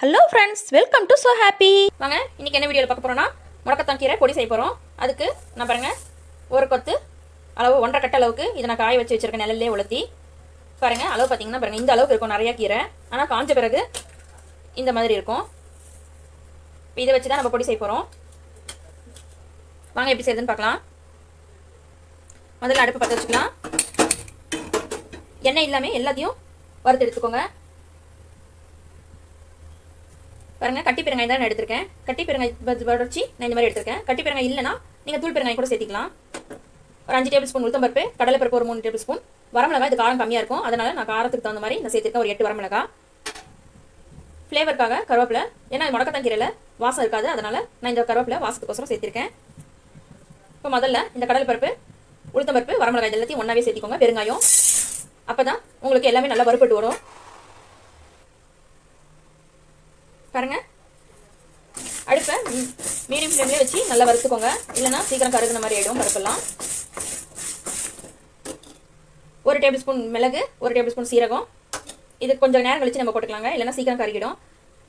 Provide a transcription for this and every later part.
Hello friends welcome to So Happy வாங்க இன்றைக்கி என்ன வீடியோவில் பார்க்க போகிறோன்னா முடக்கத்தான் கீரை பொடி செய்ய போகிறோம் அதுக்கு நான் பாருங்கள் ஒரு கொத்து அளவு ஒன்றரை கட்ட அளவுக்கு இதை நான் காய வச்சு வச்சிருக்கேன் நிழல்லே உலர்த்தி. பாருங்கள் அளவு பார்த்தீங்கன்னா பாருங்கள் இந்த அளவுக்கு இருக்கும் நிறையா கீரை. ஆனால் காஞ்ச பிறகு இந்த மாதிரி இருக்கும். இப்போ இதை வச்சு தான் நம்ம பொடி செய்ய போகிறோம் வாங்க எப்படி செய்யுதுன்னு பார்க்கலாம். முதல்ல அடுப்பு பற்ற வச்சுக்கலாம். எண்ணெய் இல்லாமல் எல்லாத்தையும் வறுத்து எடுத்துக்கோங்க. பாருங்க கட்டி பெருங்காயம் தான் நான் எடுத்திருக்கேன். கட்டி பெருங்காய் வடிச்சு நான் இந்த மாதிரி எடுத்திருக்கேன். கட்டி பெருங்காய் இல்லைனா நீங்கள் தூள் பெருங்காயம் கூட சேர்த்திக்கலாம். ஒரு அஞ்சு டேபிள் ஸ்பூன் உளுத்தம் பருப்பு கடலை பருப்பு ஒரு மூணு டேபிள் ஸ்பூன் வரமிளகா இது காரம் கம்மியாக இருக்கும். அதனால் நான் காரத்துக்கு தகுந்த மாதிரி நான் சேர்த்திருக்கேன் ஒரு எட்டு வரமிளகா ஃப்ளேவருக்காக கருவேப்பிலை. ஏன்னா இது முடக்கத்தான் கீரையில் வாசம் இருக்காது. அதனால் நான் இந்த கருவேப்பிலை வாசத்துக்கோசரம் சேர்த்திருக்கேன். இப்போ முதல்ல இந்த கடலை பருப்பு உளுத்தம் பருப்பு வரமிளகாய் எல்லாத்தையும் ஒன்றாவே சேர்த்திக்கோங்க. பெருங்காயம். அப்போ தான் உங்களுக்கு எல்லாமே நல்லா வறுப்பட்டு வரும். பாருங்க. அடுப்பை மீடியம் ஃப்ளேம்லேயே வச்சு நல்லா வறுத்துக்கோங்க. இல்லைன்னா சீக்கிரம் கருகுன மாதிரி ஆகிடும் பருப்பெல்லாம் ஒரு டேபிள் ஸ்பூன் மிளகு ஒரு டேபிள் ஸ்பூன் சீரகம். இது கொஞ்சம் நேரம் கழிச்சு நம்ம போட்டுக்கலாங்க. இல்லைன்னா சீக்கிரம் கருகிடும்.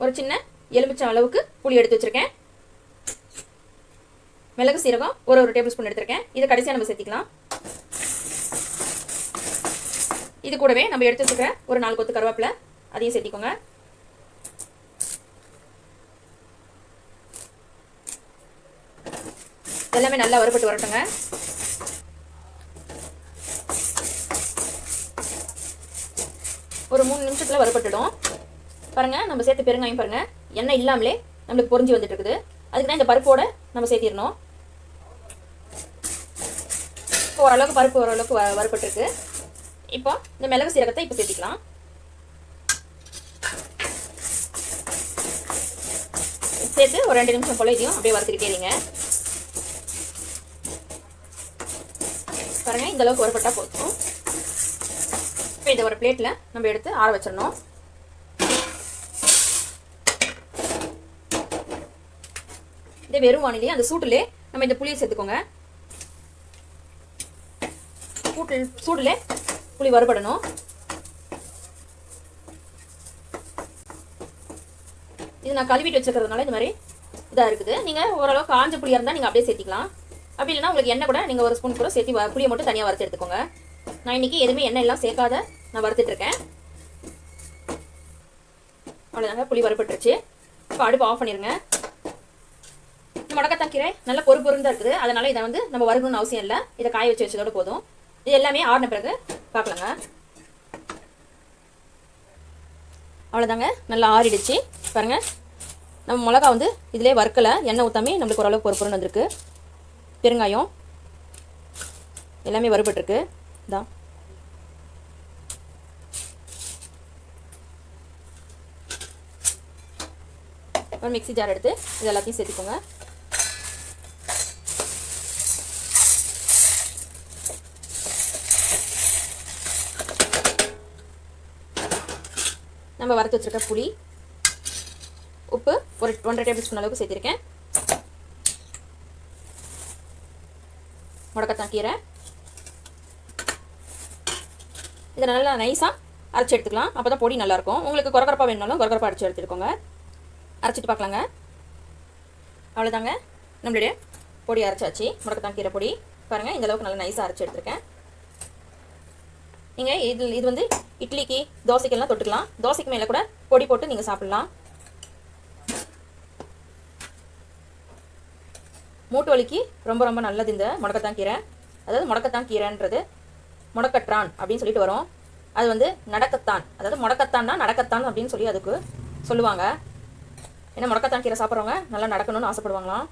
ஒரு சின்ன எலுமிச்சம் அளவுக்கு புளி எடுத்து வச்சிருக்கேன். மிளகு சீரகம் ஒரு ஒரு டேபிள் ஸ்பூன் எடுத்திருக்கேன். இதை கடைசியாக நம்ம சேர்த்திக்கலாம். இது கூடவே நம்ம எடுத்து வச்சுக்கிற ஒரு நாலு கொத்து கருவேப்பில் அதையும் சேர்த்திக்கோங்க. எல்லாமே நல்லா வறுபட்டு வரட்டுங்க. ஒரு மூணு நிமிஷத்தில் வறுபட்டுடும். பாருங்க நம்ம சேர்த்து பெருங்காயம் பாருங்கள் எண்ணெய் இல்லாமலே நம்மளுக்கு பொறிஞ்சு வந்துட்டு இருக்குது அதுக்கு தான் இந்த பருப்போட நம்ம சேர்த்திடணும். இப்போ ஓரளவுக்கு பருப்பு ஓரளவுக்கு வ வறுபட்டுருக்கு. இப்போ இந்த மிளகு சீரகத்தை இப்போ சேர்த்திக்கலாம். சேர்த்து ஒரு ரெண்டு நிமிஷம் போல இதையும் அப்படியே வறுத்துக்கிட்டே இருங்க. பாருங்க இந்த அளவுக்கு வறுபட்டா போதும். இப்போ இதை ஒரு பிளேட்டில் நம்ம எடுத்து ஆற வச்சிடணும். இதே வெறும் வானிலையே அந்த சூட்டிலே நம்ம இந்த புளியை சேர்த்துக்கோங்க. கூட்டில் சூடில் புளி வறுபடணும். இது நான் கழுவிட்டு வச்சுருக்கிறதுனால இந்த மாதிரி இதாக இருக்குது. நீங்கள் ஓரளவுக்கு காஞ்ச புளியாக இருந்தால் நீங்கள் அப்படியே சேர்த்திக்கலாம். அப்படி இல்லைன்னா உங்களுக்கு எண்ணெய் கூட நீங்கள் ஒரு ஸ்பூன் கூட சேர்த்து புளியை மட்டும் தனியாக வறுத்து எடுத்துக்கோங்க. நான் இன்னைக்கு எதுவுமே எண்ணெய் எல்லாம் சேர்க்காத நான் வறுத்துட்டு இருக்கேன். அவ்வளோதாங்க புளி வறுபட்டுருச்சு. இப்போ அடுப்பு ஆஃப் பண்ணிடுங்க இந்த முடக்கத்தான் கீரை நல்ல பொறு பொருந்தா இருக்குது. அதனால இதை வந்து நம்ம வறுக்கணும்னு அவசியம் இல்லை. இதை காய வச்சு வச்சதோட போதும். இது எல்லாமே ஆறின பிறகு பார்க்கலாங்க. அவ்வளோதாங்க நல்லா ஆறிடுச்சு. பாருங்க நம்ம மிளகா வந்து இதிலே வறுக்கலை. எண்ணெய் ஊற்றாமே நம்மளுக்கு ஓரளவுக்கு பொறுப்புறன்னு வந்திருக்கு. பெருங்காயம். எல்லாமே வறுபட்டுருக்கு. இதான் ஒரு மிக்ஸி ஜார் எடுத்து இது எல்லாத்தையும் சேர்த்துக்கோங்க. நம்ம வறுத்து வச்சுருக்க புளி உப்பு ஒரு ஒன்றரை டேபிள் ஸ்பூன் அளவுக்கு சேர்த்திருக்கேன். முடக்கத்தான் கீரை இதை நல்லா நைஸாக அரைச்சி எடுத்துக்கலாம். அப்போ தான் பொடி நல்லாயிருக்கும். உங்களுக்கு கொரகரப்பாக வேணுனாலும் கொரகரப்பாக அரைச்சி எடுத்துக்கோங்க. அரைச்சிட்டு பார்க்கலாங்க. அவ்வளோதாங்க நம்மளுடைய பொடி அரைச்சாச்சு. முடக்கத்தான் கீரை பொடி. பாருங்கள் இந்த அளவுக்கு நல்லா நைஸாக அரைச்சி எடுத்துருக்கேன். நீங்கள் இது இது வந்து இட்லிக்கு தோசைக்கெல்லாம் தொட்டுக்கலாம். தோசைக்கு மேலே கூட பொடி போட்டு நீங்கள் சாப்பிட்லாம். மூட்டு வலிக்கு ரொம்ப ரொம்ப நல்லது இந்த முடக்கத்தான் கீரை. அதாவது முடக்கத்தான் கீரைன்றது. முடக்கற்றான் அப்படின்னு சொல்லிட்டு வரும். அது வந்து நடக்கத்தான். அதாவது முடக்கத்தான்னா நடக்கத்தான் அப்படின்னு சொல்லி அதுக்கு சொல்லுவாங்க. ஏன்னா முடக்கத்தான் கீரை சாப்பிட்றவங்க நல்லா நடக்கணும்னு ஆசைப்படுவாங்களாம்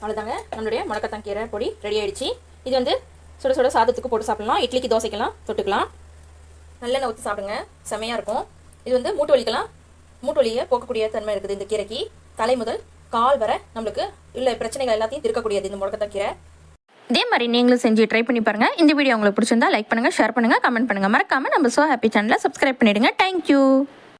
அவ்வளோதாங்க நம்மளுடைய முடக்கத்தான் கீரை பொடி ரெடி ஆயிடுச்சு. இது வந்து சுட சுட சாதத்துக்கு போட்டு சாப்பிடலாம். இட்லிக்கு தோசைக்கெல்லாம் தொட்டுக்கலாம். நல்லெண்ணெய் ஊற்றி சாப்பிடுங்க. செமையாக இருக்கும். இது வந்து மூட்டு வலிக்கெல்லாம் மூட்டு வலியை போக்கக்கூடிய தன்மை இருக்குது இந்த கீரைக்கு. தலை முதல் கால் வரை நம்மளுக்கு உள்ள பிரச்சனைகள் எல்லாத்தையும் திருக்கக்கூடியது இந்த முடக்கத்தான் கீரை. இதே மாதிரி நீங்களும் செஞ்சு ட்ரை பண்ணி பாருங்க. இந்த வீடியோ உங்களுக்கு பிடிச்சிருந்தா லைக் பண்ணுங்க ஷேர் பண்ணுங்கள் கமெண்ட் பண்ணுங்கள் மறக்காமல் நம்ம சோ ஹாப்பி சேனலை சப்ஸ்கிரைப் பண்ணிவிடுங்க தேங்க்யூ